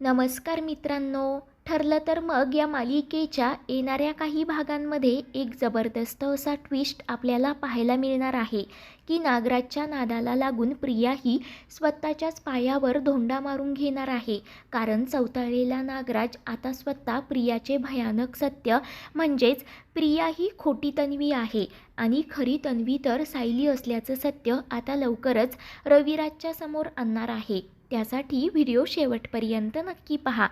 नमस्कार मित्रांनो ठरलं तर मग या मालिकेच्या येणाऱ्या काही भागांमध्ये एक जबरदस्त असा ट्विस्ट आपल्याला पाहायला मिळणार आहे की नागराजच्या नादाला लागून प्रिया ही स्वतःच्याच पायावर धोंडा मारून घेणार आहे. कारण चवताळलेला नागराज आता स्वतः प्रियाचे भयानक सत्य म्हणजेच प्रिया ही खोटी तन्वी आहे. आणि खरी तन्वी तर सायली असल्याचं सत्य आता लवकरच रविराजच्या समोर आणणार आहे. त्यासाठी व्हिडिओ शेवटपर्यंत नक्की पहा.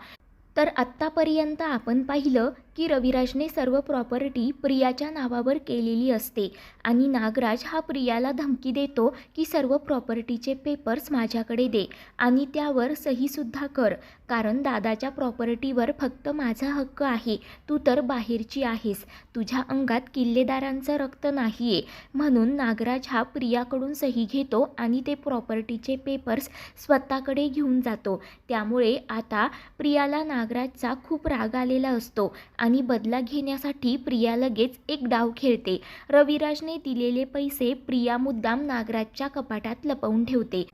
तर आत्तापर्यंत आपण पाहिलं की रविराजने सर्व प्रॉपर्टी प्रियाच्या नावावर केलेली असते आणि नागराज हा प्रियाला धमकी देतो की सर्व प्रॉपर्टीचे पेपर्स माझ्याकडे दे आणि त्यावर सहीसुद्धा कर. कारण दादाच्या प्रॉपर्टीवर फक्त माझा हक्क आहे. तू तर बाहेरची आहेस. तुझ्या अंगात किल्लेदारांचं रक्त नाही आहे म्हणून नागराज हा प्रियाकडून सही घेतो आणि ते प्रॉपर्टीचे पेपर्स स्वतःकडे घेऊन जातो. त्यामुळे आता प्रियाला नागराजचा खूप राग आलेला असतो आणि बदला घेण्यासाठी प्रिया लगेच एक डाव खेळते. रविराजने दिलेले पैसे प्रिया मुद्दाम नागराजच्या कपाटात लपवून ठेवते.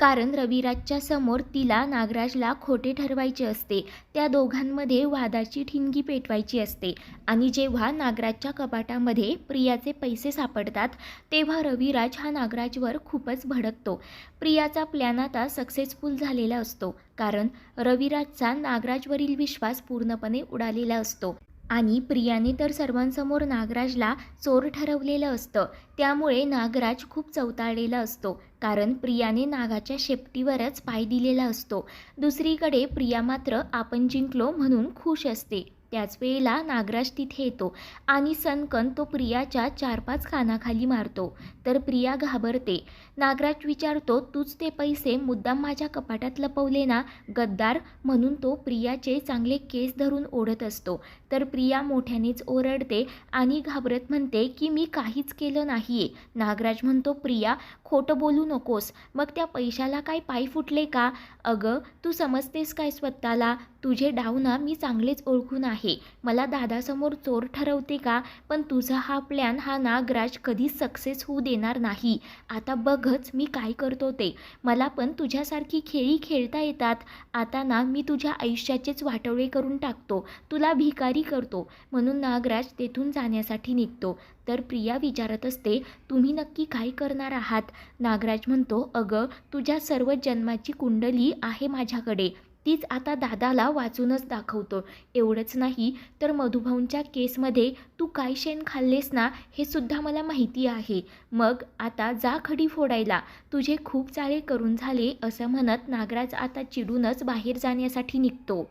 कारण रविराजच्या समोर तिला नागराजला खोटे ठरवायचे असते. त्या दोघांमध्ये वादाची ठिणगी पेटवायची असते. आणि जेव्हा नागराजच्या कपाटामध्ये प्रियाचे पैसे सापडतात तेव्हा रविराज हा नागराजवर खूपच भडकतो. प्रियाचा प्लॅन आता सक्सेसफुल झालेला असतो. कारण रविराजचा नागराजवरील विश्वास पूर्णपणे उडालेला असतो. आणि प्रियाने तर सर्वांसमोर नागराजला चोर ठरवलेलं असतं. त्यामुळे नागराज खूप चवताळलेला असतो कारण प्रियाने नागाच्या शेपटीवरच पाय दिलेला असतो. दुसरीकडे प्रिया मात्र आपण जिंकलो म्हणून खुश असते. त्याच वेळेला नागराज तिथे येतो आणि सनकन तो प्रियाच्या चार पाच कानाखाली मारतो. तर प्रिया घाबरते. नागराज विचारतो तूच ते पैसे मुद्दाम माझ्या कपाटात लपवले ना गद्दार? म्हणून तो प्रियाचे चांगले केस धरून ओढत असतो. तर प्रिया मोठ्यानेच ओरडते आणि घाबरत म्हणते की मी काहीच केलं नाही आहे नागराज म्हणतो प्रिया खोटं बोलू नकोस. मग त्या पैशाला काय पाय फुटले का? अगं तू समजतेस काय स्वतःला? तुझे डाव ना मी चांगलेच ओळखून आहे. मला दादासमोर चोर ठरवते का? पण तुझा हा प्लॅन हा नागराज कधीच सक्सेस होऊ देणार नाही. आता बघ बघच मी काय करतो ते. मला पण तुझ्यासारखी खेळी खेळता येतात. आता ना मी तुझ्या आयुष्याचेच वाटवळे करून टाकतो. तुला भिकारी करतो. म्हणून नागराज तेथून जाण्यासाठी निघतो. तर प्रिया विचारत असते तुम्ही नक्की काय करणार आहात? नागराज म्हणतो अगं तुझ्या सर्व जन्माची कुंडली आहे माझ्याकडे. तीच आता दादाला वाचूनच दाखवतो. एवढंच नाही तर मधुभाऊंच्या केसमध्ये तू काय शेण खाल्लेस ना हे सुद्धा मला माहिती आहे. मग आता जा खडी फोडायला. तुझे खूप चाळे करून झाले असं म्हणत नागराज आता चिडूनच बाहेर जाण्यासाठी निघतो.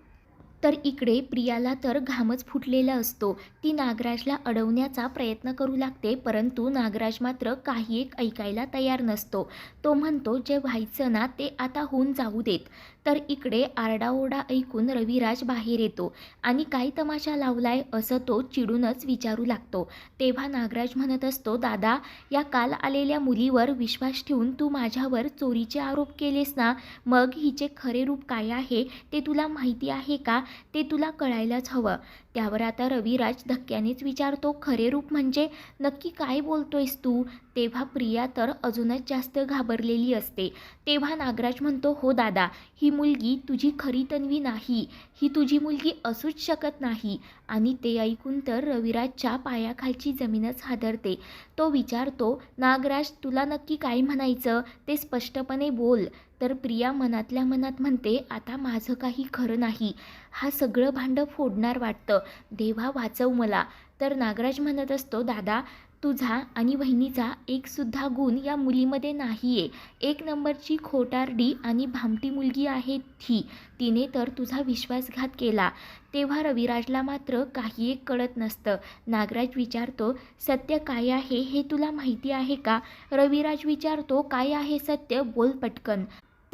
तर इकडे प्रियाला तर घामच फुटलेला असतो. ती नागराजला अडवण्याचा प्रयत्न करू लागते परंतु नागराज मात्र काही एक ऐकायला तयार नसतो. तो म्हणतो जे व्हायचं ना ते आता होऊन जाऊ देत. तर इकडे आरडाओरडा ऐकून रविराज बाहेर येतो आणि काय तमाशा लावलाय असं तो चिडूनच विचारू लागतो. तेव्हा नागराज म्हणत असतो दादा या काल आलेल्या मुलीवर विश्वास ठेवून तू माझ्यावर चोरीचे आरोप केलेस ना? मग हिचे खरे रूप काय आहे? ते तुला माहिती आहे का? ते तुला कळायलाच हवं. त्यावर आता रविराज धक्क्यानेच विचारतो खरे रूप म्हणजे नक्की काय बोलतोयस तू? तेव्हा प्रिया तर अजूनच जास्त घाबरलेली असते. तेव्हा नागराज म्हणतो हो दादा ही मुलगी तुझी खरी तन्वी नाही. ही तुझी मुलगी असूच शकत नाही. आणि ते ऐकून तर रविराजच्या पायाखालची जमीनच हादरते. तो विचारतो नागराज तुला नक्की काय म्हणायचं? ते स्पष्टपणे बोल. तर प्रिया मनातल्या मनात म्हणते आता माझं काही खरं नाही. हा सगळं भांडं फोडणार वाटतं. देवा वाचव मला. तर नागराज म्हणत असतो दादा तुझा आणि वहिनीचा एकसुद्धा गुण या मुलीमध्ये नाही आहे एक नंबरची खोटारडी आणि भामटी मुलगी आहे ही तिने तर तुझा विश्वासघात केला. तेव्हा रविराजला मात्र काही एक कळत नसतं. नागराज विचारतो सत्य काय आहे? हे तुला माहिती आहे का? रविराज विचारतो काय आहे सत्य? बोल पटकन.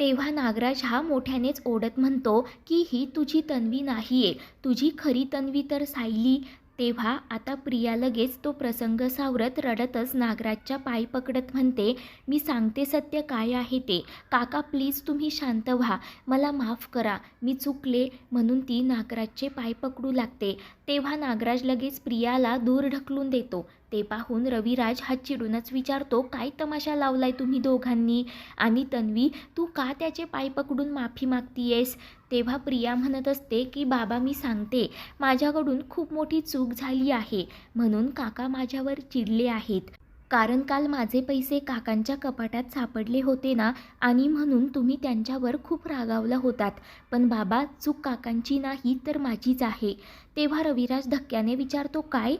तेव्हा नागराज हा मोठ्यानेच ओढत म्हणतो की ही तुझी तन्वी नाही आहे तुझी खरी तन्वी तर सायली. तेव्हा आता प्रिया लगेच तो प्रसंग सावरत रडतच नागराजच्या पाय पकडत म्हणते मी सांगते सत्य काय आहे ते. काका प्लीज तुम्ही शांत व्हा. मला माफ करा. मी चुकले म्हणून ती नागराजचे पाय पकडू लागते. तेव्हा नागराज लगेच प्रियाला दूर ढकलून देतो. ते पाहून रविराज हा चिडूनच विचारतो काय तमाशा लावलाय तुम्ही दोघांनी? आणि तन्वी तू का त्याचे पाय पकडून माफी मागतीयेस? तेव्हा प्रिया म्हणत असते की बाबा मी सांगते. माझ्याकडून खूप मोठी चूक झाली आहे. म्हणून काका माझ्यावर चिडले आहेत. कारण काल माझे पैसे काकांच्या कपाटात सापडले होते ना आणि म्हणून तुम्ही त्यांच्यावर खूप रागावला होतात. पण बाबा चूक काकांची नाही तर माझीच आहे. तेव्हा रविराज धक्क्याने विचारतो काय?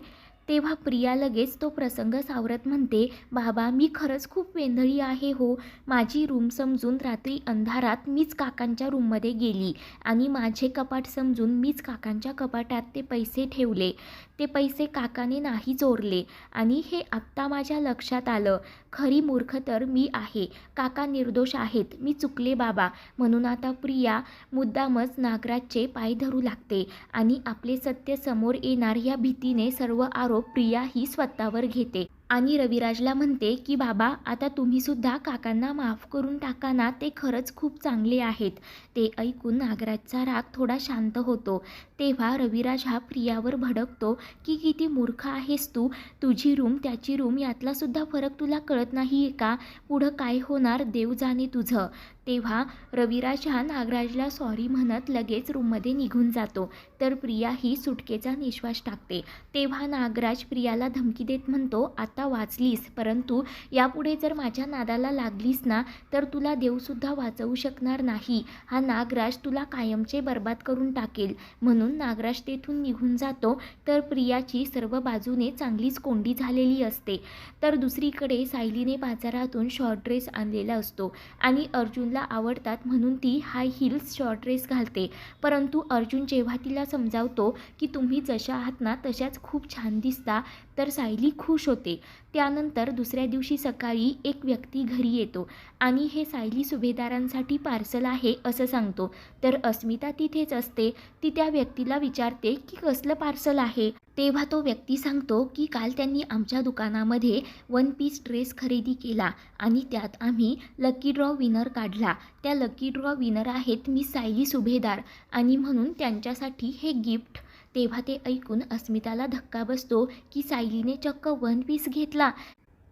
तेव्हा प्रिया लगेच तो प्रसंग सावरत म्हणते बाबा मी खरंच खूप वेंधळी आहे हो. माझी रूम समजून रात्री अंधारात मीच काकांच्या रूममध्ये गेली आणि माझे कपाट समजून मीच काकांच्या कपाटात ते पैसे ठेवले. ते पैसे काकाने नाही चोरले आणि हे आत्ता माझ्या लक्षात आलं. खरी मूर्ख तर मी आहे. काका निर्दोष आहेत. मी चुकले बाबा. म्हणून आता प्रिया मुद्दामच नागराजचे पाय धरू लागते आणि आपले सत्य समोर येणार या भीतीने सर्व आरोप प्रिया ही स्वतःवर घेते. आणि रविराजला म्हणते की बाबा आता तुम्हीसुद्धा काकांना माफ करून टाका ना ते खरंच खूप चांगले आहेत. ते ऐकून नागराजचा राग थोडा शांत होतो. तेव्हा रविराज हा प्रियावर भडकतो की किती मूर्ख आहेस तू? तुझी रूम त्याची रूम यातलासुद्धा फरक तुला कळत नाही आहे का? पुढं काय होणार? देव जाणे तुझं. तेव्हा रविराज हा नागराजला सॉरी म्हणत लगेच रूममध्ये निघून जातो. तर प्रिया ही सुटकेचा निश्वास टाकते. तेव्हा नागराज प्रियाला धमकी देत म्हणतो आता वाचलीस परंतु यापुढे जर माझ्या नादाला लागलीस ना तर तुला देवसुद्धा वाचवू शकणार नाही. हा नागराज तुला कायमचे बर्बाद करून टाकेल. म्हणून नागराज तेथून निघून जातो. तर प्रियाची सर्व बाजूने चांगलीच कोंडी झालेली असते. तर दुसरीकडे सायलीने बाजारातून शॉर्ट ड्रेस आणलेला असतो आणि अर्जुनला आवडतात म्हणून ती हाय हिल्स शॉर्ट ड्रेस घालते. परंतु अर्जुन जेव्हा तिला समजावतो की तुम्ही जशा आहात ना तशाच खूप छान दिसता तर सायली खुश होते. त्यानंतर दुसऱ्या दिवशी सकाळी एक व्यक्ती घरी येतो आणि हे सायली सुभेदारांसाठी पार्सल आहे असं सांगतो. तर अस्मिता तिथेच असते. ती त्या व्यक्तीला विचारते की कसलं पार्सल आहे? तेव्हा तो व्यक्ती सांगतो की काल त्यांनी आमच्या दुकानामध्ये वन पीस ड्रेस खरेदी केला आणि त्यात आम्ही लकी ड्रॉ विनर काढला. त्या लकी ड्रॉ विनर आहेत मी सायली सुभेदार आणि म्हणून त्यांच्यासाठी हे गिफ्ट तेव्हा ते ऐकून अस्मिताला धक्का बसतो की सायलीने चक्क वन पीस घेतला.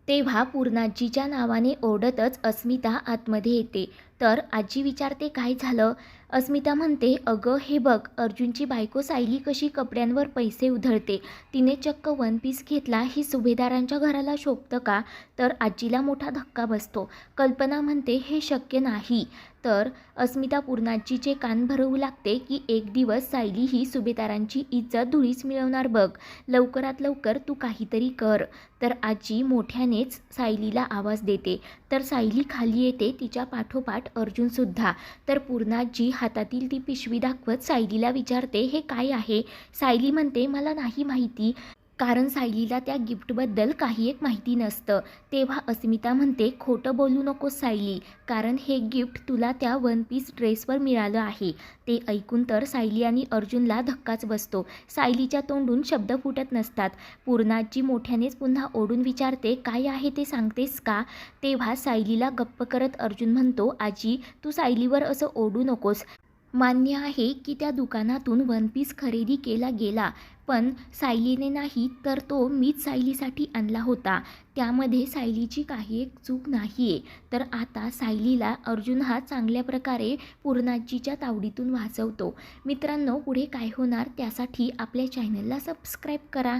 तेव्हा पूर्णाजीच्या नावाने ओढतच अस्मिता आतमध्ये येते. तर आजी विचारते काय झालं? अस्मिता म्हणते अगं हे बघ अर्जुनची बायको सायली कशी कपड्यांवर पैसे उधळते. तिने चक्क वन पीस घेतला ही सुभेदारांच्या घराला शोभतं का? तर आजीला मोठा धक्का बसतो. कल्पना म्हणते हे शक्य नाही. तर अस्मिता पूर्णाजीचे कान भरवू लागते की एक दिवस सायली ही सुभेदारांची इज्जत धुळीस मिळवणार बघ. लवकरात लवकर तू काहीतरी कर. तर आजी मोठ्यानेच सायलीला आवाज देते. तर सायली खाली येते तिच्या पाठोपाठ अर्जुनसुद्धा. तर पूर्णाजी हातातील ती पिशवी दाखवत सायलीला विचारते हे काय आहे? सायली म्हणते मला नाही माहिती. कारण सायलीला त्या गिफ्टबद्दल काही एक माहिती नसतं. तेव्हा अस्मिता म्हणते खोटं बोलू नकोस सायली कारण हे गिफ्ट तुला त्या वन पीस ड्रेसवर मिळालं आहे. ते ऐकून तर सायली आणि अर्जुनला धक्काच बसतो. सायलीच्या तोंडून शब्द फुटत नसतात. पूर्णाजी मोठ्यानेच पुन्हा ओढून विचारते काय आहे ते सांगतेस का? तेव्हा सायलीला गप्प करत अर्जुन म्हणतो आजी तू सायलीवर असं ओढू नकोस. मान्य आहे की त्या दुकानातून वन पीस खरेदी केला गेला पण सायलीने नाही तर तो मीच सायलीसाठी आणला होता. त्यामध्ये सायलीची काही एक चूक नाही आहे तर आता सायलीला अर्जुन हा चांगल्या प्रकारे पूर्णाजीच्या तावडीतून वाचवतो. मित्रांनो पुढे काय होणार त्यासाठी आपल्या चॅनलला सबस्क्राईब करा.